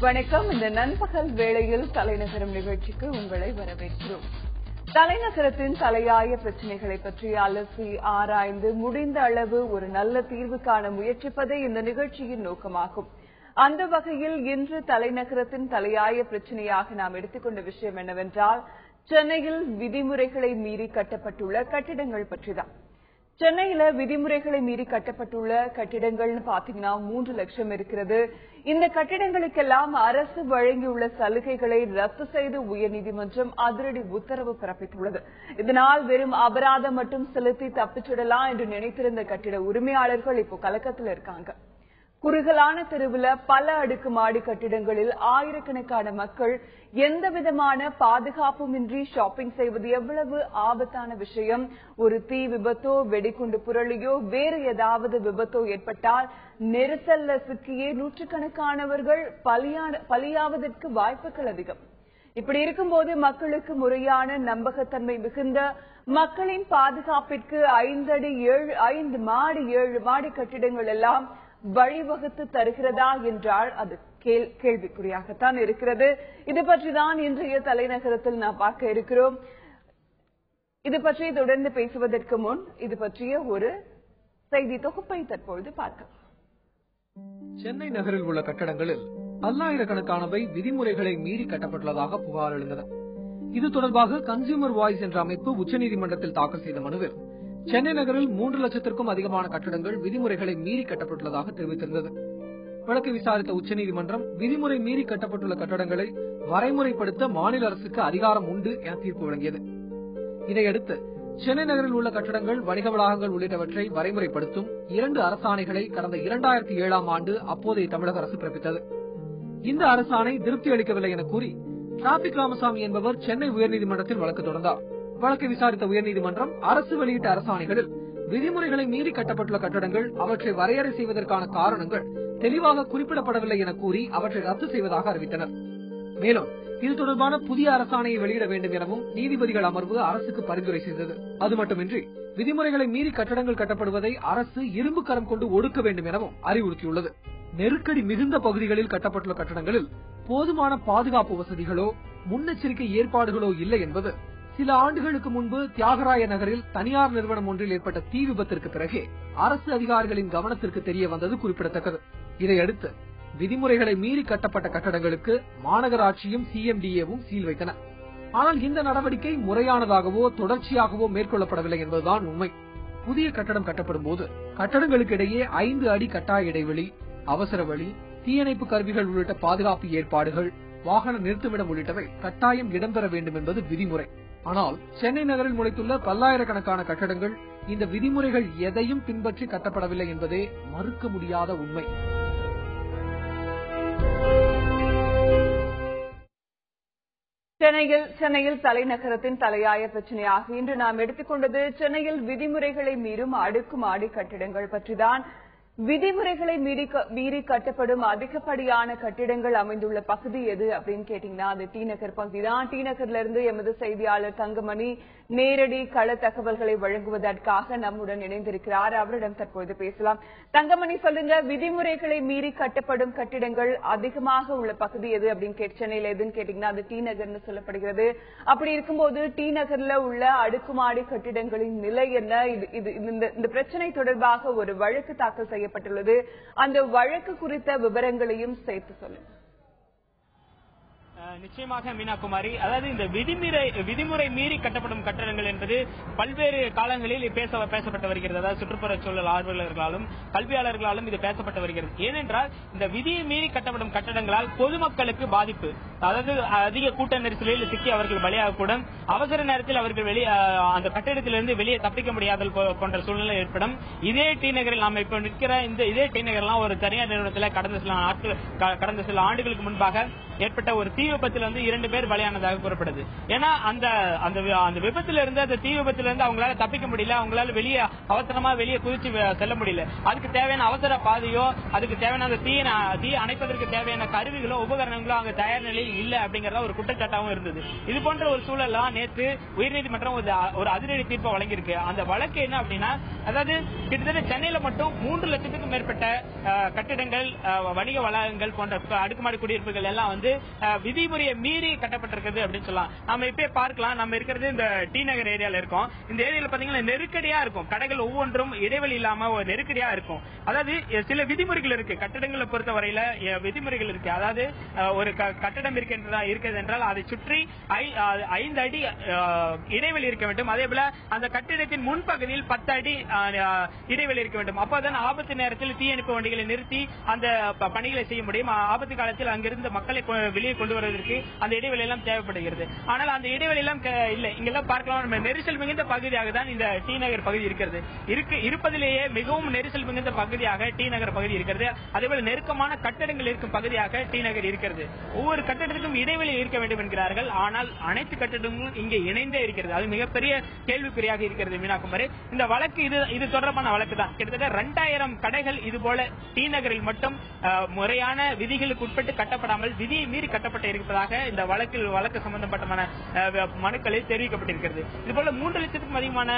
வணக்கம். இந்த நண்பகல் வேளையில் தலைநகரம் நிகழ்ச்சிக்கு உங்களை வரவேற்கிறோம். தலைநகரத்தின் தலையாய பிரச்சனைகளை பற்றி அலசி ஆராய்ந்து முடிந்த அளவு ஒரு நல்ல தீர்வு காண முயற்சிப்பதே இந்த நிகழ்ச்சியின் நோக்கமாகும். அந்த வகையில் இன்று தலைநகரத்தின் தலையாய பிரச்சனையாக நாம் எடுத்துக்கொண்ட விஷயம் என்னவென்றால் சென்னையில் விதிமுறைகளை மீறி கட்டப்பட்டுள்ள கட்டிடங்கள் பற்றிதான். சென்னையில விதிமுறைகளை மீறி கட்டப்பட்டுள்ள கட்டிடங்கள்னு பாத்தீங்கன்னா மூன்று லட்சம் இருக்கிறது. இந்த கட்டிடங்களுக்கெல்லாம் அரசு வழங்கியுள்ள சலுகைகளை ரத்து செய்து உயர்நீதிமன்றம் அதிரடி உத்தரவு பிறப்பித்துள்ளது. இதனால் வெறும் அபராதம் மட்டும் செலுத்தி தப்பிச்சிடலாம் என்று நினைத்திருந்த கட்டிட உரிமையாளர்கள் இப்போ கலக்கத்தில் இருக்காங்க. குறுகலான தெருவில் பல அடுக்கு மாடி கட்டிடங்களில் ஆயிரக்கணக்கான மக்கள் எந்த விதமான பாதுகாப்புமின்றி ஷாப்பிங் செய்வது எவ்வளவு ஆபத்தான விஷயம்? ஒரு தீ விபத்தோ வெடிகுண்டு புரளியோ வேறு ஏதாவது விபத்தோ ஏற்பட்டால் நெரிசல்ல சிக்கியே நூற்றுக்கணக்கானவர்கள் பலியாவதற்கு வாய்ப்புகள் அதிகம். இப்படி இருக்கும்போது மக்களுக்கு முறையான நம்பகத்தன்மை மிகுந்த மக்களின் பாதுகாப்பிற்கு ஐந்தடி ஏழு ஐந்து மாடி ஏழு மாடி கட்டிடங்கள் எல்லாம் வழிவகுத்து தருகிறதா என்றால் அது கேள்விக்குறியாகத்தான் இருக்கிறது. இது பற்றிதான் இன்றைய தலைநகரத்தில் நாம் பார்க்க இருக்கிறோம். இது பற்றி தொடர்ந்து பேசுவதற்கு முன் இது பற்றிய ஒரு செய்தி தொகுப்பை தற்பொழுது பார்க்கலாம். சென்னை நகரில் உள்ள கட்டடங்களில் பல்லாயிரக்கணக்கானவை விதிமுறைகளை மீறி கட்டப்பட்டுள்ளதாக புகார் எழுந்தன. இது தொடர்பாக கன்சியூமர் வாய்ஸ் என்ற அமைப்பு உச்சநீதிமன்றத்தில் தாக்கல் செய்த மனுவில் சென்னை நகரில் மூன்று லட்சத்திற்கும் அதிகமான கட்டடங்கள் விதிமுறைகளை மீறி கட்டப்பட்டுள்ளதாக தெரிவித்திருந்தது. வழக்கு விசாரித்த உச்சநீதிமன்றம் விதிமுறை மீறி கட்டப்பட்டுள்ள கட்டடங்களை வரைமுறைப்படுத்த மாநில அரசுக்கு அதிகாரம் உண்டு என தீர்ப்பு வழங்கியது. இதையடுத்து சென்னை நகரில் உள்ள கட்டடங்கள் வணிக வளாகங்கள் உள்ளிட்டவற்றை வரைமுறைப்படுத்தும் இரண்டு அரசாணைகளை கடந்த இரண்டாயிரத்தி ஏழாம் ஆண்டு அப்போதைய தமிழக அரசு பிறப்பித்தது. இந்த அரசாணை திருப்தி அளிக்கவில்லை என கூறி டிராபிக் ராமசாமி என்பவர் சென்னை உயர்நீதிமன்றத்தில் வழக்கு தொடர்ந்தார். வழக்கை விசாரித்த உயர்நீதிமன்றம் அரசு வெளியிட்ட அரசாணைகளில் விதிமுறைகளை மீறி கட்டப்பட்டுள்ள கட்டடங்கள் அவற்றை வரையறை செய்வதற்கான காரணங்கள் தெளிவாக குறிப்பிடப்படவில்லை என கூறி அவற்றை ரத்து செய்வதாக அறிவித்தனர். மேலும் இது தொடர்பான புதிய அரசாணையை வெளியிட வேண்டும் எனவும் நீதிபதிகள் அமர்வு அரசுக்கு பரிந்துரை செய்தது. அது மட்டுமின்றி விதிமுறைகளை மீறி கட்டடங்கள் கட்டப்படுவதை அரசு இரும்பு கரம் கொண்டு ஒடுக்க வேண்டும் எனவும் அறிவுறுத்தியுள்ளது. நெருக்கடி மிகுந்த பகுதிகளில் கட்டப்பட்டுள்ள கட்டடங்களில் போதுமான பாதுகாப்பு வசதிகளோ முன்னெச்சரிக்கை ஏற்பாடுகளோ இல்லை என்பது சில ஆண்டுகளுக்கு முன்பு தியாகராய நகரில் தனியார் நிறுவனம் ஒன்றில் ஏற்பட்ட தீ விபத்திற்கு பிறகே அரசு அதிகாரிகளின் கவனத்திற்கு தெரிய வந்தது குறிப்பிடத்தக்கது. இதையடுத்து விதிமுறைகளை மீறி கட்டப்பட்ட கட்டடங்களுக்கு மாநகராட்சியும் சிஎம்டிஏவும் சீல் வைத்தன. ஆனால் இந்த நடவடிக்கை முறையானதாகவோ தொடர்ச்சியாகவோ மேற்கொள்ளப்படவில்லை என்பதுதான் உண்மை. புதிய கட்டடம் கட்டப்படும் போது கட்டடங்களுக்கு இடையே ஐந்து அடி கட்டாய இடைவெளி அவசர வழி தீயணைப்பு கருவிகள் உள்ளிட்ட பாதுகாப்பு ஏற்பாடுகள் வாகன நிறுத்துமிடம் உள்ளிட்டவை கட்டாயம் இடம்பெற வேண்டும் என்பது விதிமுறை. ஆனால் சென்னை நகரில் முளைத்துள்ள பல்லாயிரக்கணக்கான கட்டடங்கள் இந்த விதிமுறைகள் எதையும் பின்பற்றி கட்டப்படவில்லை என்பதே மறுக்க முடியாத உண்மை. சென்னையில் சென்னையில் தலைநகரத்தின் தலையாய பிரச்சனையாக இன்று நாம் எடுத்துக்கொண்டது சென்னையில் விதிமுறைகளை மீறும் அடுக்குமாடி கட்டிடங்கள் பற்றிதான். விதிமுறைகளை மீறி கட்டப்படும் அதிகப்படியான கட்டிடங்கள் அமைந்துள்ள பகுதி எது அப்படின்னு கேட்டீங்கன்னா அது டி நகர் பகுதி தான். டி நகர்ல இருந்து எமது செய்தியாளர் தங்கமணி நேரடி கள தகவல்களை வழங்குவதற்காக நம்முடன் இணைந்திருக்கிறார். அவரிடம் தற்போது பேசலாம். தங்கமணி சொல்லுங்க விதிமுறைகளை மீறி கட்டப்படும் கட்டிடங்கள் அதிகமாக உள்ள பகுதி எது அப்படின்னு கேட்டு சென்னையில எதுன்னு கேட்டீங்கன்னா அது டி நகர்னு சொல்லப்படுகிறது. அப்படி இருக்கும்போது டி நகர்ல உள்ள அடுக்குமாடி கட்டிடங்களின் நிலை என்ன? இது இந்த பிரச்சனை தொடர்பாக ஒரு வழக்கு தாக்கல் செய்ய செய்யப்பட்டுள்ளது. அந்த வழக்கு குறித்த விவரங்களையும் சேர்த்து சொல்லுங்க. நிச்சயமாக மீனா குமாரி அதாவது இந்த விதிமுறை விதிமுறை மீறி கட்டப்படும் கட்டடங்கள் என்பது பல்வேறு காலங்களில் பேச பேசப்பட்டு வருகிறது. அதாவது சுற்றுப்புற சூழல் ஆர்வலர்களாலும் கல்வியாளர்களாலும் இது பேசப்பட்டு வருகிறது. ஏனென்றால் இந்த விதியை மீறி கட்டப்படும் கட்டடங்களால் பொதுமக்களுக்கு பாதிப்பு. அதாவது அதிக கூட்ட நெரிசலில் சிக்கி அவர்கள் பலியாகக்கூடும். அவசர நேரத்தில் அவர்கள் வெளியே அந்த கட்டிடத்திலிருந்து வெளியே தப்பிக்க முடியாத போன்ற சூழ்நிலை ஏற்படும். இதே டி நகரில் நாம் இப்ப நிற்கிற இந்த இதே டி நகர்லாம் ஒரு தனியார் நிறுவனத்தில் கடந்த சில நாட்கள் கடந்த சில ஆண்டுகளுக்கு முன்பாக ஏற்பட்ட ஒரு தீ விபத்துல வந்து இரண்டு பேர் பலியானதாக கூறப்படுது. ஏன்னா அந்த அந்த விபத்துல இருந்து அந்த தீ விபத்துல இருந்து அவங்களால தப்பிக்க முடியல. அவங்களால வெளியே அவசரமா வெளியே குதிச்சு செல்ல முடியல. அதுக்கு தேவையான அவசர பாதையோ அதுக்கு தேவையான அந்த தீ தீ அணைப்பதற்கு தேவையான கருவிகளோ உபகரணங்களோ அங்க தயார் நிலையில் இல்ல அப்படிங்கறத ஒரு குற்றச்சாட்டாவும் இருந்தது. இது போன்ற ஒரு சூழல்லாம் நேற்று உயர்நீதிமன்றம் ஒரு அதிரடி தீர்ப்பை வழங்கியிருக்கு. அந்த வழக்கு என்ன அப்படின்னா அதாவது கிட்டத்தட்ட சென்னையில மட்டும் மூன்று லட்சத்துக்கும் மேற்பட்ட கட்டிடங்கள் வணிக வளாகங்கள் போன்ற அடுக்குமாடி குடியிருப்புகள் எல்லாம் வந்து விதி விதிமுறையை மீறி கட்டப்பட்டிருக்குது அப்படின்னு சொல்லலாம். நம்ம இப்பயே பார்க்கலாம். நம்ம இருக்கிறது இந்த டி நகர் ஏரியால இருக்கோம். இந்த ஏரியால பாத்தீங்கன்னா நெருக்கடியா இருக்கும். கடைகள் ஒவ்வொன்றும் இடைவெளி இல்லாம ஒரு நெருக்கடியா இருக்கும். அதாவது சில விதிமுறைகள் இருக்கு. கட்டடங்களை பொறுத்த வரையில விதிமுறைகள் இருக்கு. அதாவது ஒரு கட்டடம் இருக்கின்றதா இருக்கிறது என்றால் அதை சுற்றி ஐந்து அடி இடைவெளி இருக்க வேண்டும். அதே போல அந்த கட்டிடத்தின் முன்பகுதியில் பத்து அடி இடைவெளி இருக்க வேண்டும். அப்போதான் ஆபத்து நேரத்தில் தீயணைப்பு வண்டிகளை நிறுத்தி அந்த பணிகளை செய்ய முடியும். ஆபத்து காலத்தில் அங்கிருந்து மக்களை வெளியே கொண்டு வர செல்வதற்கு அந்த இடைவெளி எல்லாம் தேவைப்படுகிறது. ஆனால் அந்த இடைவெளி எல்லாம் இல்லை. இங்கெல்லாம் பார்க்கலாம். நம்ம நெரிசல் மிகுந்த பகுதியாக தான் இந்த டி நகர் பகுதி இருக்கிறது. இருக்கு இருப்பதிலேயே மிகவும் நெரிசல் மிகுந்த பகுதியாக டி நகர் பகுதி இருக்கிறது. அதேபோல நெருக்கமான கட்டடங்கள் இருக்கும் பகுதியாக டி நகர் இருக்கிறது. ஒவ்வொரு கட்டடத்துக்கும் இடைவெளி இருக்க வேண்டும் என்கிறார்கள். ஆனால் அனைத்து கட்டடங்களும் இங்கே இணைந்தே இருக்கிறது. அது மிகப்பெரிய கேள்விக்குறியாக இருக்கிறது மீனாகுமரி இந்த வழக்கு இது இது தொடர்பான வழக்கு தான். கிட்டத்தட்ட ரெண்டாயிரம் கடைகள் இதுபோல டி நகரில் மட்டும் முறையான விதிகளுக்கு உட்பட்டு கட்டப்படாமல் விதியை மீறி கட்டப்பட்ட இருப்பதாக இந்த வழக்கில் வழக்கு சம்பந்தப்பட்டமான மனுக்களில் தெரிவிக்கப்பட்டிருக்கிறது. இது போல மூன்று லட்சத்துக்கும் அதிகமான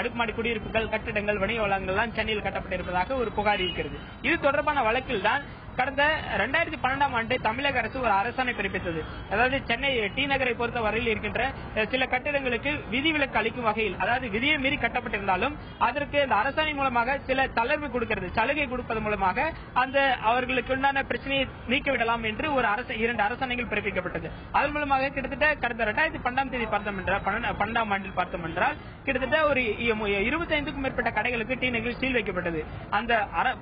அடுக்குமாடி குடியிருப்புகள் கட்டிடங்கள் வணிக வளங்கள் எல்லாம் சென்னையில் கட்டப்பட்டிருப்பதாக ஒரு புகார் இருக்கிறது. இது தொடர்பான வழக்கில் தான் கடந்த ரெண்டாயிரத்தி பன்னெண்டாம் ஆண்டு தமிழக அரசு ஒரு அரசாணை பிறப்பித்தது. அதாவது சென்னை டி நகரை பொறுத்த வரையில் இருக்கின்ற சில கட்டிடங்களுக்கு விதிவிலக்கு அளிக்கும் வகையில் அதாவது விதியை மீறி கட்டப்பட்டிருந்தாலும் அதற்கு இந்த அரசாணை மூலமாக சில தளர்வு கொடுக்கிறது. சலுகை கொடுப்பது மூலமாக அந்த அவர்களுக்கு உண்டான பிரச்சனையை நீக்கிவிடலாம் என்று ஒரு அரசு இரண்டு அரசாணைகள் பிறப்பிக்கப்பட்டது. அதன் மூலமாக கிட்டத்தட்ட கடந்த ரெண்டாயிரத்தி பன்னெண்டாம் தேதி பார்த்தோம் என்றால் பன்னெண்டாம் ஆண்டில் பார்த்தோம் என்றால் கிட்டத்தட்ட ஒரு இருபத்தைந்துக்கும் மேற்பட்ட கடைகளுக்கு டி நகரில் சீல் வைக்கப்பட்டது. அந்த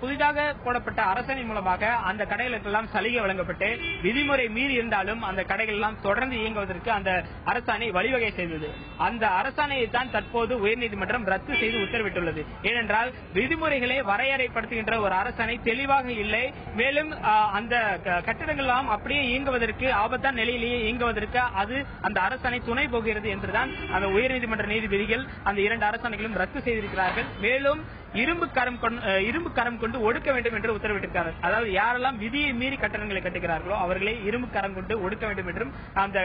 புதிதாக போடப்பட்ட அரசாணை மூலமாக அந்த கடைகளுக்கு எல்லாம் சலுகை வழங்கப்பட்டு விதிமுறை மீறி இருந்தாலும் அந்த கடைகள் எல்லாம் தொடர்ந்து இயங்குவதற்கு அந்த அரசாணை வழிவகை செய்தது. அந்த அரசாணையை தான் தற்போது உயர்நீதிமன்றம் ரத்து செய்து உத்தரவிட்டுள்ளது. ஏனென்றால் விதிமுறைகளை வரையறைப்படுத்துகின்ற ஒரு அரசாணை தெளிவாக இல்லை. மேலும் அந்த க- கட்டிடங்கள் எல்லாம் அப்படியே இயங்குவதற்கு ஆபத்தான நிலையிலேயே இயங்குவதற்கு அது அந்த அரசாணை துணை போகிறது என்றுதான் அந்த உயர்நீதிமன்ற நீதிபதிகள் அந்த இரண்டு அரசாணைகளும் ரத்து செய்திருக்கிறார்கள். மேலும் இரும்பு கரம் கொண்டு இரும்பு கரம் கொண்டு ஒடுக்க வேண்டும் என்று உத்தரவிட்டிருக்கிறார்கள். அதாவது யார் யாரெல்லாம் விதியை மீறி கட்டணங்களை கட்டுகிறார்களோ அவர்களை இரும்பு கரம் கொண்டு ஒடுக்க வேண்டும் என்றும் அந்த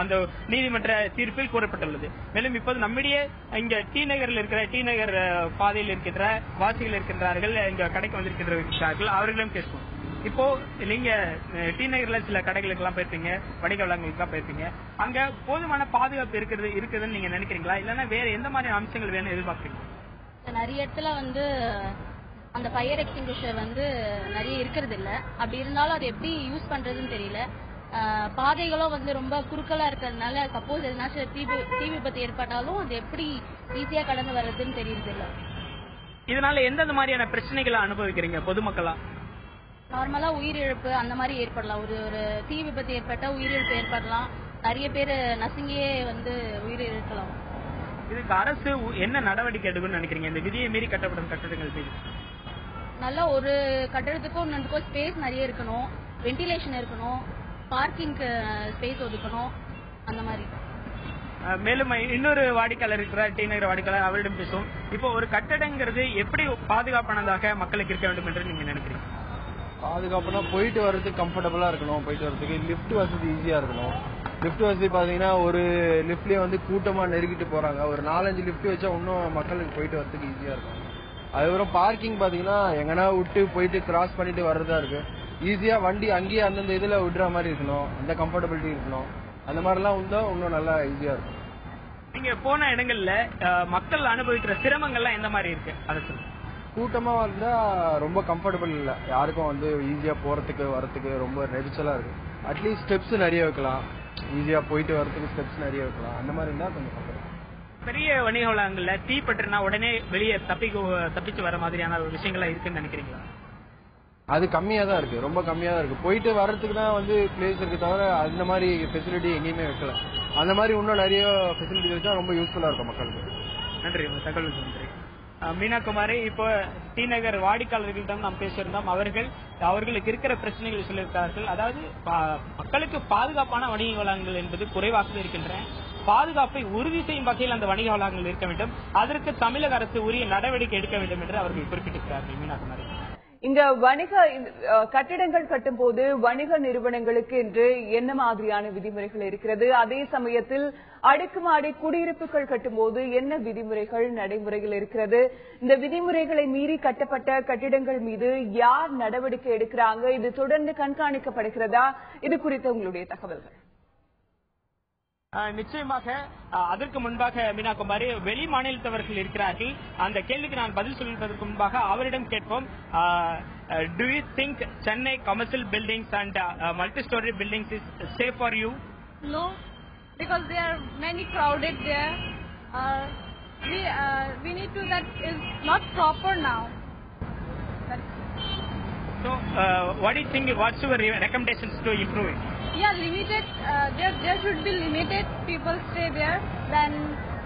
அந்த நீதிமன்ற தீர்ப்பில் கூறப்பட்டுள்ளது. மேலும் இப்போது நம்மிடையே இங்க டி நகரில் இருக்கிற டி நகர் பாதையில் இருக்கின்ற வாசிகள் இருக்கின்றார்கள் இங்க கடைக்கு வந்திருக்கின்றார்கள் அவர்களும் கேட்போம். இப்போ நீங்க டி நகர்ல சில கடைகளுக்கு எல்லாம் போயிருப்பீங்க வணிக வளங்களுக்கு எல்லாம் போயிருப்பீங்க. அங்க போதுமான பாதுகாப்பு இருக்கிறது இருக்குதுன்னு நீங்க நினைக்கிறீங்களா? இல்லன்னா வேற எந்த மாதிரி அம்சங்கள் வேணும் எதிர்பார்க்கறீங்க நிறைய இடத்துல வந்து அந்த ஃபயர் எக்ஸ்டிங்விஷர் வந்து நிறைய இருக்கிறது இல்ல அப்படி இருந்தாலும் அது எப்படி யூஸ் பண்றதுன்னு தெரியல. பாதைகளும் வந்து ரொம்ப குறுக்கலா இருக்கிறதுனால சப்போஸ் எதனாச்சும் தீ தீ விபத்து ஏற்பட்டாலும் அது எப்படி ஈஸியா கடந்து வர்றதுன்னு தெரியறது இல்ல இதனால எந்தெந்த மாதிரியான பிரச்சனைகளை அனுபவிக்கிறீங்க பொதுமக்களா? நார்மலா உயிரிழப்பு அந்த மாதிரி ஏற்படலாம். ஒரு ஒரு தீ விபத்து ஏற்பட்டா உயிரிழப்பு ஏற்படலாம். நிறைய பேர் நசுங்கியே வந்து உயிரிழக்கலாம். இதுக்கு அரசு என்ன நடவடிக்கை எடுக்கணும்னு நினைக்கிறீங்க? இந்த விதியை மீறி கட்டப்படும் கட்டடங்கள் நல்லா ஒரு கட்டடத்துக்கும் இன்னொன்றுக்கும் ஸ்பேஸ் நிறைய இருக்கணும். வென்டிலேஷன் இருக்கணும். பார்க்கிங்க்கு ஸ்பேஸ் ஒதுக்கணும். அந்த மாதிரி. மேலும் இன்னொரு வாடிக்கையாளர் இருக்கிறார். டி நகர் வாடிக்கையாளர் அவரிடம் பேசுவோம். இப்போ ஒரு கட்டடங்கிறது எப்படி பாதுகாப்பானதாக மக்களுக்கு இருக்க வேண்டும் என்று நீங்க நினைக்கிறீங்க? பாதுகாப்புனா போயிட்டு வர்றதுக்கு கம்ஃபர்டபுளா இருக்கணும். போயிட்டு வர்றதுக்கு லிஃப்ட் வசதி ஈஸியா இருக்கணும். லிஃப்ட் வசதி பாத்தீங்கன்னா ஒரு லிஃப்ட்லயே வந்து கூட்டமா நெருக்கிட்டு போறாங்க. ஒரு நாலஞ்சு லிஃப்ட் வச்சா இன்னும் மக்களுக்கு போயிட்டு வர்றதுக்கு ஈஸியா இருக்கும். அதுக்கப்புறம் பார்க்கிங் பாத்தீங்கன்னா எங்கன்னா விட்டு போயிட்டு கிராஸ் பண்ணிட்டு வர்றதா இருக்கு. ஈஸியா வண்டி அங்கேயே அந்தந்த இதுல விடுற மாதிரி இருக்கணும். அந்த கம்ஃபர்டபிலிட்டி இருக்கணும். அந்த மாதிரிலாம் இருந்தா இன்னும் நல்லா ஈஸியா இருக்கும். நீங்க போன இடங்கள்ல மக்கள் அனுபவிக்கிற சிரமங்கள்லாம் எந்த மாதிரி இருக்கு? அதை கூட்டமா வந்தா ரொம்ப கம்ஃபர்டபுள் இல்ல. யாருக்கும் வந்து ஈஸியா போறதுக்கு வரதுக்கு ரொம்ப நெரிசலா இருக்கு. அட்லீஸ்ட் ஸ்டெப்ஸ் நிறைய வைக்கலாம். ஈஸியா போயிட்டு வரதுக்கு ஸ்டெப்ஸ் நிறைய வைக்கலாம். அந்த மாதிரி இருந்தா கொஞ்சம். பெரிய வணிக வளாகங்கள்ல தீ பற்றினா உடனே வெளியே தப்பிக்க தப்பிச்சு வர மாதிரியான ஒரு விஷயங்கள்லாம் இருக்குன்னு நினைக்கிறீங்களா? அது கம்மியா தான் இருக்கு. ரொம்ப கம்மியா தான் இருக்கு. போயிட்டு வர்றதுக்கு தான் வந்து பிளேஸ் இருக்கு தவிர அந்த மாதிரி ஃபெசிலிட்டி எங்கேயுமே வைக்கல. அந்த மாதிரி இன்னும் நிறைய ஃபெசிலிட்டி வச்சா ரொம்ப யூஸ்ஃபுல்லா இருக்கும் மக்களுக்கு. நன்றி. தகவலுக்கு நன்றி. அஹ், மீனா குமாரி இப்போ டி நகர் வாடிக்கையாளர்களிடம் நாம் பேசியிருந்தோம். அவர்கள் அவர்களுக்கு இருக்கிற பிரச்சனைகளை சொல்லியிருக்கிறார்கள். அதாவது மக்களுக்கு பாதுகாப்பான வணிக வளாகங்கள் என்பது குறைவாக இருக்கின்றன. பாதுகாப்பை உறுதி செய்யும் வகையில் அந்த வணிக வளாகங்கள் இருக்க வேண்டும். அதற்கு தமிழக அரசு உரிய நடவடிக்கை எடுக்க வேண்டும் என்று அவர்கள் குறிப்பிட்டிருக்கிறார்கள். மீனா இந்த வணிக கட்டிடங்கள் கட்டும் போது வணிக நிறுவனங்களுக்கு என்று என்ன மாதிரியான விதிமுறைகள் இருக்கிறது? அதே சமயத்தில் அடுக்குமாடி குடியிருப்புகள் கட்டும்போது என்ன விதிமுறைகள் நடைமுறையில் இருக்கிறது? இந்த விதிமுறைகளை மீறி கட்டப்பட்ட கட்டிடங்கள் மீது யார் நடவடிக்கை எடுக்கிறாங்க? இது தொடர்ந்து கண்காணிக்கப்படுகிறதா? இது குறித்த உங்களுடைய தகவல்கள். நிச்சயமாக அதற்கு முன்பாக மீனா குமாரி வெளி மாநிலத்தவர்கள் இருக்கிறார்கள் அந்த கேள்விக்கு நான் பதில் சொல்வதற்கு முன்பாக அவரிடம் கேட்போம் do you think Chennai commercial buildings and multi storey buildings is safe for you no because there are many crowded there. Uh, we uh, we need to that is not proper now. So, uh, what do you think? What's your recommendations to improve it? Yeah, limited. Uh, there, there should be limited people stay there. Then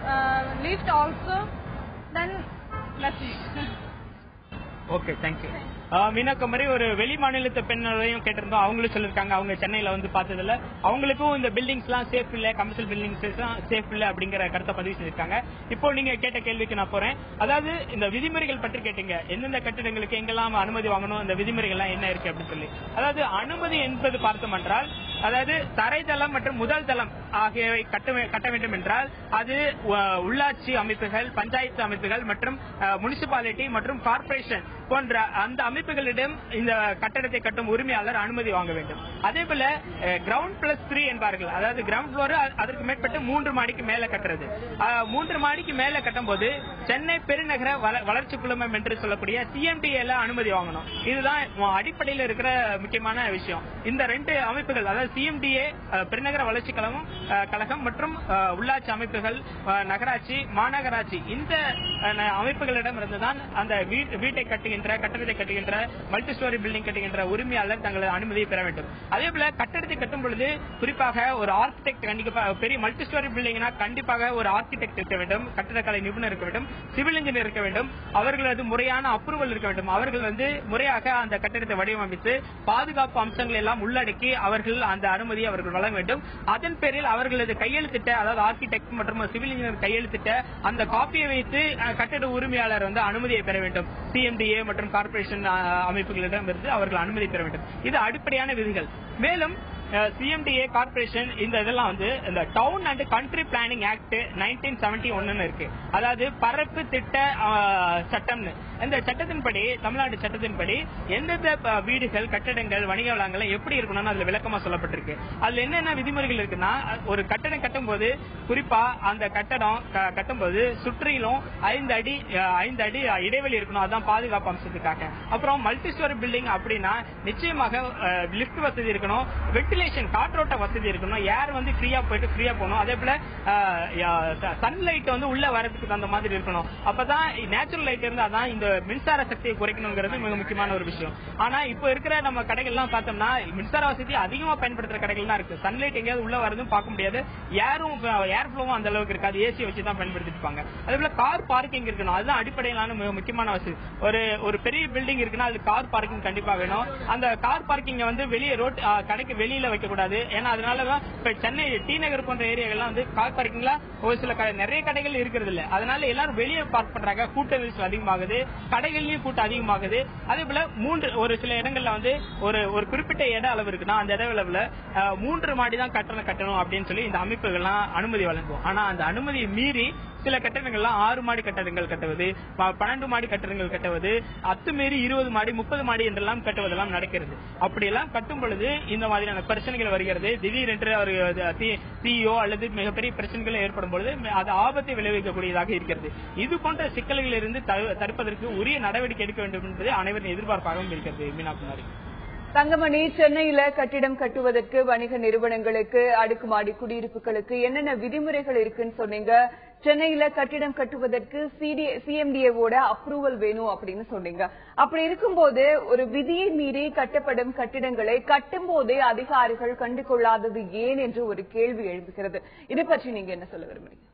uh, lift also. Then that's it. okay, thank you. Thanks. Meena மாதிரி ஒரு வெளி மாநிலத்த பெண்ணையும் கேட்டிருந்தோம். அவங்களும் சொல்லிருக்காங்க அவங்க சென்னையில வந்து பார்த்ததுல அவங்களுக்கும் இந்த பில்டிங்ஸ் எல்லாம் சேஃப் இல்ல கமர்ஷியல் பில்டிங்ஸ் சேஃப் இல்ல அப்படிங்கிற கருத்தை பதிவு செஞ்சிருக்காங்க இப்போ நீங்க கேட்ட கேள்விக்கு நான் போறேன். அதாவது இந்த விதிமுறைகள் பற்றி கேட்டீங்க. எந்தெந்த கட்டிடங்களுக்கு எங்கெல்லாம் அனுமதி வாங்கணும் இந்த விதிமுறைகள் எல்லாம் என்ன இருக்கு அப்படின்னு சொல்லி. அதாவது அனுமதி என்பது பார்த்தோம் என்றால் அதாவது தரைதளம் மற்றும் முதல் தளம் ஆகியவை கட்ட கட்ட வேண்டும் என்றால் அது உள்ளாட்சி அமைப்புகள் பஞ்சாயத்து அமைப்புகள் மற்றும் முனிசிபாலிட்டி மற்றும் கார்பரேஷன் போன்ற அந்த அமைப்புகளிடம் இந்த கட்டடத்தை கட்டும் உரிமையாளர் அனுமதி வாங்க வேண்டும். அதே போல கிரவுண்ட் பிளஸ் த்ரீ என்பார்கள். அதாவது கிரவுண்ட் ஃப்ளோர் அதற்கு மேற்பட்டு மூன்று மாடிக்கு மேல கட்டுறது. மூன்று மாடிக்கு மேல கட்டும் போது சென்னை பெருநகர வள- வளர்ச்சி குழுமம் என்று சொல்லக்கூடிய சிஎம்டிஏல அனுமதி வாங்கணும். இதுதான் அடிப்படையில் இருக்கிற முக்கியமான விஷயம். இந்த ரெண்டு அமைப்புகள் அதாவது சிஎம்டிஏ பெருநகர வளர்ச்சி கழகம் கழகம் மற்றும் உள்ளாட்சி அமைப்புகள் நகராட்சி மாநகராட்சி இந்த அமைப்புகளிடம் இருந்துதான் அந்த வீட்டை கட்டுகின்ற கட்டுகின்ற கட்டடத்தை கட்டுகின்ற மல்டி ஸ்டோரி பில்டிங் கட்டுகின்ற உரிமையாளர் தங்களது அனுமதியை பெற வேண்டும். அதே போல கட்டடத்தை கட்டும் பொழுது குறிப்பாக ஒரு ஆர்கிடெக்ட் கண்டிப்பா பெரிய மல்டி ஸ்டோரி பில்டிங்னா கண்டிப்பாக ஒரு ஆர்கிடெக்ட் இருக்க வேண்டும் கட்டடக்கலை நிபுணர் இருக்க வேண்டும் சிவில் இன்ஜினியர் இருக்க வேண்டும் அவர்களது முறையான அப்ரூவல் இருக்க வேண்டும். அவர்கள் வந்து முறையாக அந்த கட்டடத்தை வடிவமைத்து பாதுகாப்பு அம்சங்கள் எல்லாம் உள்ளடக்கி அவர்கள் அந்த அனுமதியை அவர்கள் வழங்க வேண்டும். அதன் பேரில் அவர்களது கையெழுத்திட்ட அதாவது ஆர்கிடெக்ட் மற்றும் சிவில் இன்ஜினியர் கையெழுத்திட்ட அந்த காப்பியை வைத்து அஹ், கட்டட உரிமையாளர் வந்து அனுமதியை பெற வேண்டும். சிஎம்டிஏ மற்றும் கார்பரேஷன் அமைப்புகளிடமிருந்து அமைப்புகளிடம் இருந்து அவர்கள் அனுமதி பெற வேண்டும். இது அடிப்படையான விதிகள். மேலும் சிஎம்டிஏ கார்பரேஷன் இந்த இதெல்லாம் வந்து இந்த town and country planning act nineteen seventy ஒன்னு இருக்கு. அதாவது பரப்பு திட்ட சட்டம்னு. இந்த சட்டத்தின்படி தமிழ்நாடு சட்டத்தின்படி எந்தெந்த வீடுகள் கட்டடங்கள் வணிக வளங்கள் எப்படி இருக்கணும்னு அதுல விளக்கமா சொல்லப்பட்டிருக்கு. அதுல என்னென்ன விதிமுறைகள் இருக்குன்னா ஒரு கட்டடம் கட்டும்போது குறிப்பா அந்த கட்டடம் கட்டும்போது சுற்றிலும் ஐந்து அடி ஐந்து அடி இடைவெளி இருக்கணும். அதான் பாதுகாப்பு அம்சத்துக்காக. அப்புறம் மல்டி ஸ்டோரி பில்டிங் அப்படின்னா நிச்சயமாக லிஃப்ட் வசதி இருக்கணும். வென்டிலேஷன் காற்றோட்ட வசதி இருக்கணும். ஏர் வந்து ஃப்ரீயா போயிட்டு ஃப்ரீயா போகணும். அதே போல சன்லைட் வந்து உள்ள வரதுக்கு தகுந்த மாதிரி இருக்கணும். அப்பதான் நேச்சுரல் லைட் இருந்தா தான் இந்த மின்சார சக்தியை குறைக்கணுங்கிறது மிக முக்கியமான ஒரு விஷயம். ஆனா இப்ப இருக்கிற நம்ம கடைகள் எல்லாம் பார்த்தோம்னா மின்சார வசதி அதிகமா பயன்படுத்துற கடைகள் தான் இருக்கு. சன்லைட் எங்கேயாவது உள்ள வரதும் பார்க்க முடியாது. ஏரும் ஏர் ஃபுளோவும் அந்த அளவுக்கு இருக்காது. ஏசி வச்சு தான் பயன்படுத்திட்டு இருப்பாங்க. அதே போல கார் பார்க்கிங் இருக்கணும் அதுதான் அடிப்படையிலான மிக முக்கியமான வசதி. ஒரு ஒரு பெரிய பில்டிங் இருக்குன்னா அது கார் பார்க்கிங் கண்டிப்பா வேணும். அந்த கார் பார்க்கிங் வந்து வெளியே ரோட் கடைக்கு வெளியில வைக்க கூடாது ஏன்னா அதனாலதான் இப்ப சென்னை டி நகர் போன்ற ஏரியாக்கள்லாம் வந்து கார் பார்க்கிங்ல ஒரு சில கடை- நிறைய கடைகள் இருக்கிறது இல்ல அதனால எல்லாரும் வெளியே பார்க் பண்றாங்க. கூட்ட நெரிசல் அதிகமாகுது. கடைகள்லயும் கூட்டம் அதிகமாகுது. அதே போல மூன்று ஒரு சில இடங்கள்ல வந்து ஒரு ஒரு குறிப்பிட்ட இட அளவு இருக்குன்னா அந்த இட அளவுல மூன்று மாடி தான் கட்டணம் கட்டணும் அப்படின்னு சொல்லி இந்த அமைப்புகள்லாம் அனுமதி வழங்கும் ஆனா அந்த அனுமதியை மீறி சில கட்டடங்கள்லாம் ஆறு மாடி கட்டடங்கள் கட்டுவது பன்னெண்டு மாடி கட்டடங்கள் கட்டுவது அத்துமீறி இருபது மாடி முப்பது மாடி என்றெல்லாம் கட்டுவதெல்லாம் நடக்கிறது. அப்படியெல்லாம் கட்டும் பொழுது இந்த மாதிரியான பிரச்சனைகள் வருகிறது. திடீரென்று அவர் தீயோ அல்லது மிகப்பெரிய பிரச்சனைகள் ஏற்படும் பொழுது அது ஆபத்தை விளைவிக்கக்கூடியதாக இருக்கிறது. இது போன்ற சிக்கல்களில் இருந்து தடுப்பதற்கு உரிய நடவடிக்கை எடுக்க வேண்டும் என்பது அனைவரின் எதிர்பார்ப்பாகவும் இருக்கிறது மீனாகுமாரி தங்கமணி சென்னையில கட்டிடம் கட்டுவதற்கு வணிக நிறுவனங்களுக்கு அடுக்குமாடி குடியிருப்புகளுக்கு என்னென்ன விதிமுறைகள் இருக்குன்னு சொன்னீங்க? சென்னையில கட்டிடம் கட்டுவதற்கு சிஎம்டிஏவோட அப்ரூவல் வேணும் அப்படின்னு சொன்னீங்க. அப்படி இருக்கும்போது ஒரு விதியை மீறி கட்டப்படும் கட்டிடங்களை கட்டும் போதே அதிகாரிகள் கண்டுகொள்ளாதது ஏன் என்று ஒரு கேள்வி எழுப்புகிறது இதை பற்றி நீங்க என்ன சொல்ல விரும்புறீங்க?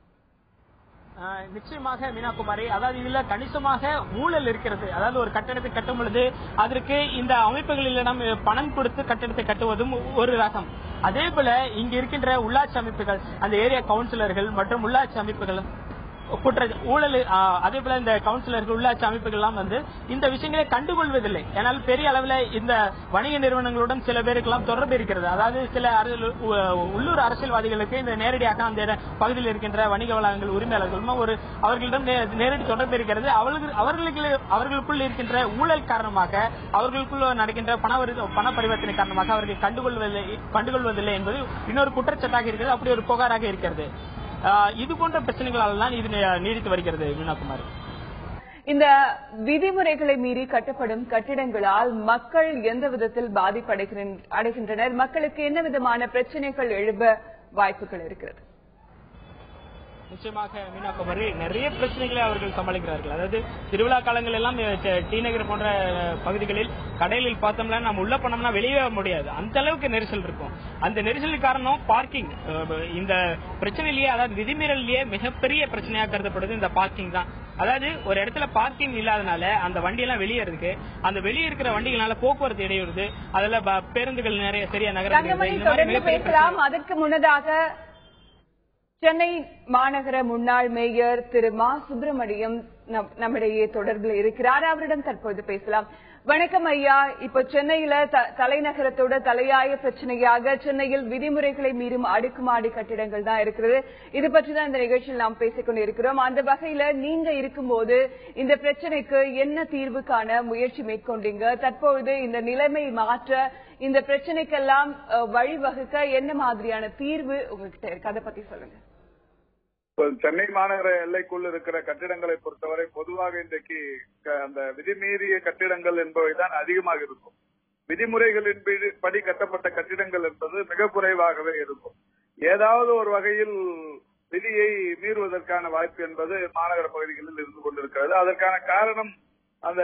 நிச்சயமாக மீனாகுமாரி அதாவது இதுல கணிசமாக ஊழல் இருக்கிறது. அதாவது ஒரு கட்டடத்தை கட்டும் பொழுது அதற்கு இந்த அமைப்புகளில் நாம் பணம் கொடுத்து கட்டடத்தை கட்டுவதும் ஒரு ரகம். அதே போல இங்க இருக்கின்ற உள்ளாட்சி அமைப்புகள் அந்த ஏரியா கவுன்சிலர்கள் மற்றும் உள்ளாட்சி அமைப்புகள் குற்ற ஊழல் அதே போல இந்த கவுன்சிலர்கள் உள்ளாட்சி அமைப்புகள் எல்லாம் வந்து இந்த விஷயங்களை கண்டுகொள்வதில்லை. ஏனால் பெரிய அளவில் இந்த வணிக நிறுவனங்களுடன் சில பேருக்கெல்லாம் தொடர்பு இருக்கிறது. அதாவது சில அரசு- உள்ளூர் அரசியல்வாதிகளுக்கு இந்த நேரடியாக அந்த பகுதியில் இருக்கின்ற வணிக வளாகங்கள் உரிமையாளர்களும் ஒரு அவர்களிடம் நேரடி தொடர்பு இருக்கிறது. அவர்களுக்கு அவர்களுக்கு அவர்களுக்குள் இருக்கின்ற ஊழல் காரணமாக அவர்களுக்குள்ள நடக்கின்ற பண பண பரிவர்த்தனை காரணமாக அவர்கள் கண்டுகொள்வதில்லை கண்டுகொள்வதில்லை என்பது இன்னொரு குற்றச்சாட்டாக இருக்கிறது. அப்படி ஒரு புகாராக இருக்கிறது. இது போன்ற பிரச்சனைகளால் தான் இது நீடித்து வருகிறது மீனாகுமார் இந்த விதிமுறைகளை மீறி கட்டப்படும் கட்டிடங்களால் மக்கள் எந்த விதத்தில் பாதிப்படைகின்ற- அடைகின்றனர்? மக்களுக்கு என்ன விதமான பிரச்சனைகள் எழுப வாய்ப்புகள் இருக்கிறது? நிச்சயமாக மீனாகுமரி நிறைய பிரச்சனைகளை அவர்கள் சமாளிக்கிறார்கள். அதாவது திருவிழா காலங்கள் எல்லாம் டி நகர் போன்ற பகுதிகளில் கடைகளில் பார்த்தோம்னா நம்ம உள்ள போனோம்னா வெளியே முடியாது. அந்த அளவுக்கு நெரிசல் இருக்கும். அந்த நெரிசலுக்கு காரணம் பார்க்கிங் இந்த பிரச்சனையிலேயே அதாவது விதிமீறலிலேயே மிகப்பெரிய பிரச்சனையாக கருதப்படுது இந்த பார்க்கிங் தான். அதாவது ஒரு இடத்துல பார்க்கிங் இல்லாதனால அந்த வண்டி எல்லாம் வெளியே இருக்கு. அந்த வெளியே இருக்கிற வண்டிகளால போக்குவரத்து இடையூறுது. அதுல பேருந்துகள் நிறைய சரியா நகர தங்கமணி தொடர்ந்து பேசலாம். அதற்கு முன்னதாக சென்னை மாநகர முன்னாள் மேயர் திரு மா சுப்பிரமணியம் நம்மிடையே தொடர்பில் இருக்கிறார். அவரிடம் தற்போது பேசலாம். வணக்கம் ஐயா. இப்போ சென்னையில த- தலைநகரத்தோட தலையாய பிரச்சனையாக சென்னையில் விதிமுறைகளை மீறும் அடுக்குமாடி கட்டிடங்கள் தான் இருக்கிறது. இது பற்றி தான் இந்த நிகழ்ச்சியில் நாம் பேசிக்கொண்டு இருக்கிறோம். அந்த வகையில நீங்க இருக்கும்போது இந்த பிரச்சனைக்கு என்ன தீர்வு காண முயற்சி மேற்கொண்டீங்க? தற்பொழுது இந்த நிலைமை மாற்ற இந்த பிரச்சனைக்கெல்லாம் வழிவகுக்க என்ன மாதிரியான தீர்வு உங்ககிட்ட இருக்கு? அதை பத்தி சொல்லுங்க. சென்னை மாநகர எல்லைக்குள் இருக்கிற கட்டிடங்களை பொறுத்தவரை பொதுவாக இன்றைக்கு அந்த விதிமீறிய கட்டிடங்கள் என்பவைதான் அதிகமாக இருக்கும். விதிமுறைகளின் படி- படி கட்டப்பட்ட கட்டிடங்கள் என்பது மிக குறைவாகவே இருக்கும். ஏதாவது ஒரு வகையில் விதியை மீறுவதற்கான வாய்ப்பு என்பது மாநகர பகுதிகளில் இருந்து கொண்டிருக்கிறது. அதற்கான காரணம் அந்த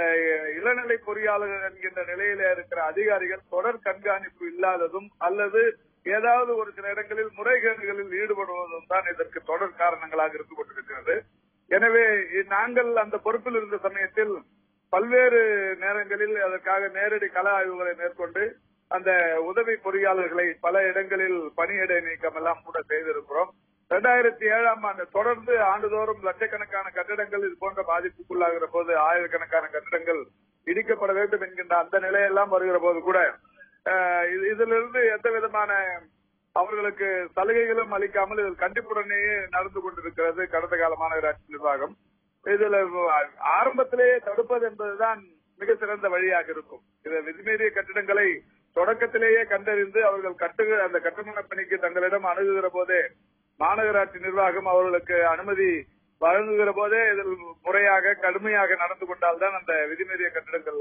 இளநிலை பொறியாளர்கள் என்கின்ற நிலையில இருக்கிற அதிகாரிகள் தொடர் கண்காணிப்பு இல்லாததும் அல்லது ஏதாவது ஒரு சில இடங்களில் முறைகேடுகளில் ஈடுபடுவதும் தான் இதற்கு தொடர் காரணங்களாக இருந்து கொண்டிருக்கிறது. எனவே நாங்கள் அந்த பொறுப்பில் இருந்த சமயத்தில் பல்வேறு நேரங்களில் அதற்காக நேரடி கள ஆய்வுகளை மேற்கொண்டு அந்த உதவி பொறியாளர்களை பல இடங்களில் பணியிடை நீக்கம் எல்லாம் கூட செய்திருக்கிறோம். இரண்டாயிரத்தி ஏழாம் ஆண்டு தொடர்ந்து ஆண்டுதோறும் லட்சக்கணக்கான கட்டிடங்கள் இது போன்ற பாதிப்புக்குள்ளாகிற போது ஆயிரக்கணக்கான கட்டிடங்கள் இடிக்கப்பட வேண்டும் என்கின்ற அந்த நிலையெல்லாம் வருகிற போது கூட இதிலிருந்து எந்த விதமான அவர்களுக்கு சலுகைகளும் அளிக்காமல் இதில் கண்டிப்புடனேயே நடந்து கொண்டிருக்கிறது கடந்த கால மாநகராட்சி நிர்வாகம். இதுல ஆரம்பத்திலேயே தடுப்பது என்பதுதான் மிக சிறந்த வழியாக இருக்கும். இது விதிமீறிய கட்டிடங்களை தொடக்கத்திலேயே கண்டறிந்து அவர்கள் கட்டு அந்த கட்டுமான பணிக்கு தங்களிடம் அணுகுகிற போதே மாநகராட்சி நிர்வாகம் அவர்களுக்கு அனுமதி வழங்குகிற போதே இதில் முறையாக கடுமையாக நடந்து கொண்டால்தான் அந்த விதிமீறிய கட்டிடங்கள்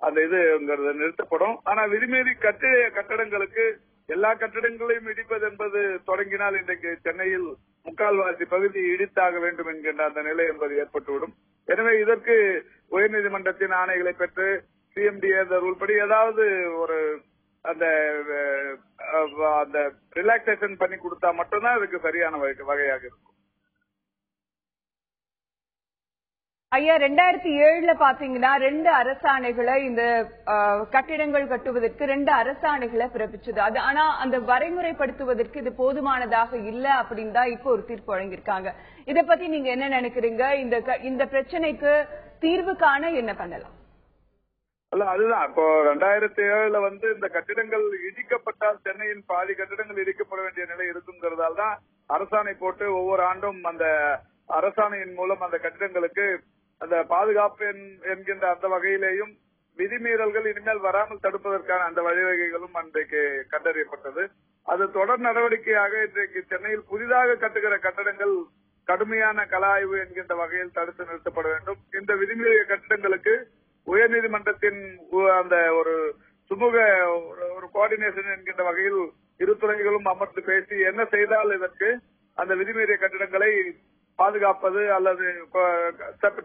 அந்த இதுங்கிறது நிறுத்தப்படும். ஆனா விதிமீறி கட்டிட கட்டடங்களுக்கு எல்லா கட்டடங்களையும் இடிப்பது என்பது தொடங்கினால் இன்றைக்கு சென்னையில் முக்கால்வாசி பகுதி இடித்தாக வேண்டும் என்கின்ற அந்த நிலை என்பது ஏற்பட்டுவிடும். எனவே இதற்கு உயர்நீதிமன்றத்தின் ஆணைகளை பெற்று சிஎம்டி அந்த ரூல் படி ஏதாவது ஒரு அந்த அந்த ரிலாக்ஸேஷன் பண்ணி கொடுத்தா மட்டும்தான் இதுக்கு சரியான வகை- வகையாக இருக்கும். ஐயா ரெண்டாயிரத்தி ஏழுல பாத்தீங்கன்னா ரெண்டு அரசாணைகளை இந்த கட்டிடங்கள் கட்டுவதற்கு ரெண்டு அரசாணைகளை பிறப்பிச்சது. அது ஆனா அந்த வரைமுறைப்படுத்துவதற்கு இது போதுமானதாக இல்ல அப்படின்னு தான் இப்போ ஒரு தீர்ப்பு வழங்கியிருக்காங்க. இத பத்தி நீங்க என்ன நினைக்கிறீங்க? இந்த இந்த பிரச்சனைக்கு தீர்வு காண என்ன பண்ணலாம்? அல்ல அதுதான். இப்போ ரெண்டாயிரத்தி ஏழுல வந்து இந்த கட்டிடங்கள் இடிக்கப்பட்டால் சென்னையின் பாதி கட்டிடங்கள் இடிக்கப்பட வேண்டிய நிலை இருக்குங்கிறதால தான் அரசாணை போட்டு ஒவ்வொரு ஆண்டும் அந்த அரசாணையின் மூலம் அந்த கட்டிடங்களுக்கு அந்த பாதுகாப்பு என்கின்ற அந்த வகையிலேயும் விதிமீறல்கள் இனிமேல் வராமல் தடுப்பதற்கான அந்த வழிவகைகளும் அன்றைக்கு கண்டறியப்பட்டது. அது தொடர் நடவடிக்கையாக இன்றைக்கு சென்னையில் புதிதாக கட்டுகிற கட்டடங்கள் கடுமையான கல ஆய்வு என்கின்ற வகையில் தடுத்து நிறுத்தப்பட வேண்டும். இந்த விதிமீறிய கட்டிடங்களுக்கு உயர்நீதிமன்றத்தின் அந்த ஒரு சுமூக ஒரு கோஆர்டினேஷன் என்கின்ற வகையில் இரு துறைகளும் அமர்ந்து பேசி என்ன செய்தால் இதற்கு அந்த விதிமீறிய கட்டிடங்களை பாதுகாப்பது அல்லது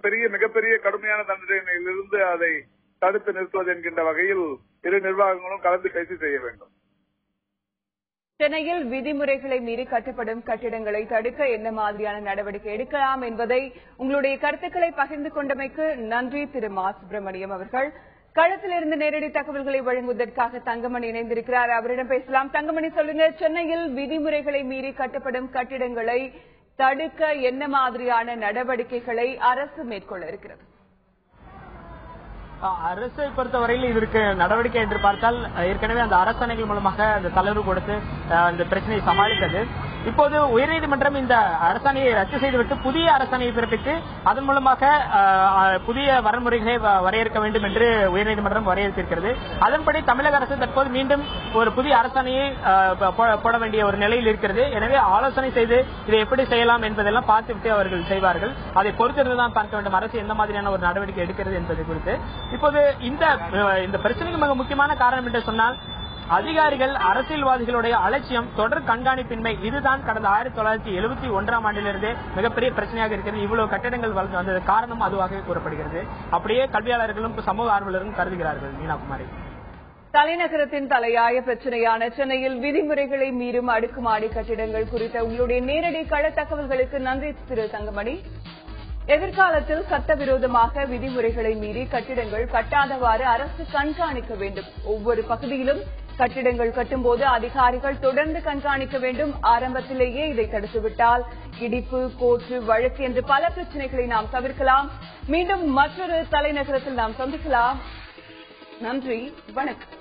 பெரிய மிகப்பெரிய கடுமையான தண்டனையிலிருந்து அதை தடுத்து நிறுத்துவது என்கின்ற வகையில் இரு நிர்வாகங்களும் கலந்து பேசி செய்ய வேண்டும். சென்னையில் விதிமுறைகளை மீறி கட்டப்படும் கட்டிடங்களை தடுக்க என்ன மாதிரியான நடவடிக்கை எடுக்கலாம் என்பதை உங்களுடைய கருத்துக்களை பகிர்ந்து கொண்டமைக்கு நன்றி திரு மா. சுப்பிரமணியம் அவர்கள். களத்திலிருந்து நேரடி தகவல்களை வழங்குவதற்காக தங்கமணி இணைந்திருக்கிறார். அவரிடம் பேசலாம். தங்கமணி சொல்லுங்க. சென்னையில் விதிமுறைகளை மீறி கட்டப்படும் கட்டிடங்களை தடுக்க என்ன மாதிரியான நடவடிக்கைகளை அரசு மேற்கொள்ள இருக்கிறது? அரசை பொறுத்தவரையில் இதற்கு நடவடிக்கை என்று பார்த்தால் ஏற்கனவே அந்த அரசாணைகள் மூலமாக அந்த தளர்வு கொடுத்து அந்த பிரச்சனையை சமாளித்தது. இப்போது உயர்நீதிமன்றம் இந்த அரசாணையை ரத்து செய்துவிட்டு புதிய அரசாணையை பிறப்பித்து அதன் மூலமாக புதிய வரன்முறைகளை வரையறுக்க வேண்டும் என்று உயர்நீதிமன்றம் வரையறுத்திருக்கிறது. அதன்படி தமிழக அரசு தற்போது மீண்டும் ஒரு புதிய அரசாணையை போட வேண்டிய ஒரு நிலையில் இருக்கிறது. எனவே ஆலோசனை செய்து இதை எப்படி செய்யலாம் என்பதெல்லாம் பார்த்துவிட்டு அவர்கள் செய்வார்கள். அதை பொறுத்திருந்துதான் பார்க்க வேண்டும். அரசு எந்த மாதிரியான ஒரு நடவடிக்கை எடுக்கிறது என்பது குறித்து. இப்போது இந்த இந்த பிரச்சனைக்கு மிக முக்கியமான காரணம் என்று சொன்னால் அதிகாரிகள் அரசியல்வாதிகளுடைய அலட்சியம் தொடர் கண்காணிப்பின்மை இதுதான் கடந்த ஆயிரத்தி தொள்ளாயிரத்தி எழுபத்தி ஒன்றாம் ஆண்டிலிருந்து மிகப்பெரிய பிரச்சனையாக இருக்கிறது. இவ்வளவு கட்டடங்கள் வளர்ந்து வந்தது காரணம் அதுவாக கூறப்படுகிறது. அப்படியே கல்வியாளர்களும் சமூக ஆர்வலரும் கருதுகிறார்கள் மீனாகுமாரி. தலைநகரத்தின் தலையாய பிரச்சனையான சென்னையில் விதிமுறைகளை மீறும் அடுக்குமாடி கட்டிடங்கள் குறித்த உங்களுடைய நேரடி கள தகவல்களுக்கு நன்றி திரு தங்கமணி. எதிர்காலத்தில் சட்டவிரோதமாக விதிமுறைகளை மீறி கட்டிடங்கள் கட்டாதவாறு அரசு கண்காணிக்க வேண்டும். ஒவ்வொரு பகுதியிலும் கட்டிடங்கள் கட்டும்போது அதிகாரிகள் தொடர்ந்து கண்காணிக்க வேண்டும். ஆரம்பத்திலேயே இதை தடுத்துவிட்டால் இடிப்பு கோற்று வழக்கு என்று பல பிரச்சனைகளை நாம் தவிர்க்கலாம். மீண்டும் மற்றொரு தலைநகரத்தில் நாம் சந்திக்கலாம். நன்றி. வணக்கம்.